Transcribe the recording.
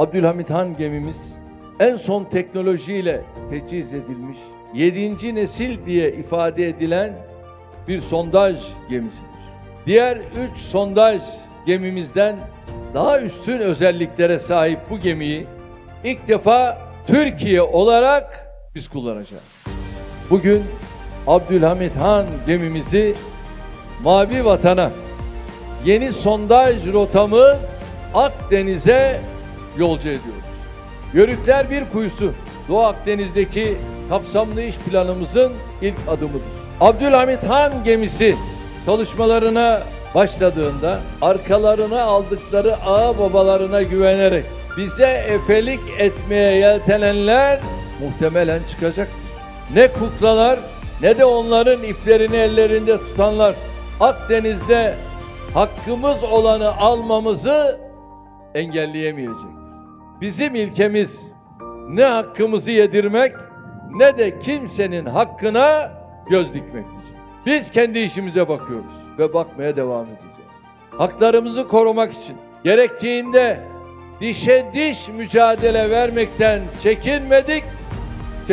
Abdülhamit Han gemimiz en son teknolojiyle teçhiz edilmiş 7. nesil diye ifade edilen bir sondaj gemisidir. Diğer 3 sondaj gemimizden daha üstün özelliklere sahip bu gemiyi ilk defa Türkiye olarak biz kullanacağız. Bugün Abdülhamit Han gemimizi Mavi Vatan'a yeni sondaj rotamız Akdeniz'e yolcu ediyoruz. Yörükler bir kuyusu Doğu Akdeniz'deki kapsamlı iş planımızın ilk adımıdır. Abdülhamit Han gemisi çalışmalarına başladığında arkalarına aldıkları ağa babalarına güvenerek bize efelik etmeye yeltenenler muhtemelen çıkacaktır. Ne kuklalar ne de onların iplerini ellerinde tutanlar Akdeniz'de hakkımız olanı almamızı engelleyemeyecektir. Bizim ilkemiz ne hakkımızı yedirmek ne de kimsenin hakkına göz dikmektir. Biz kendi işimize bakıyoruz ve bakmaya devam edeceğiz. Haklarımızı korumak için gerektiğinde dişe diş mücadele vermekten çekinmedik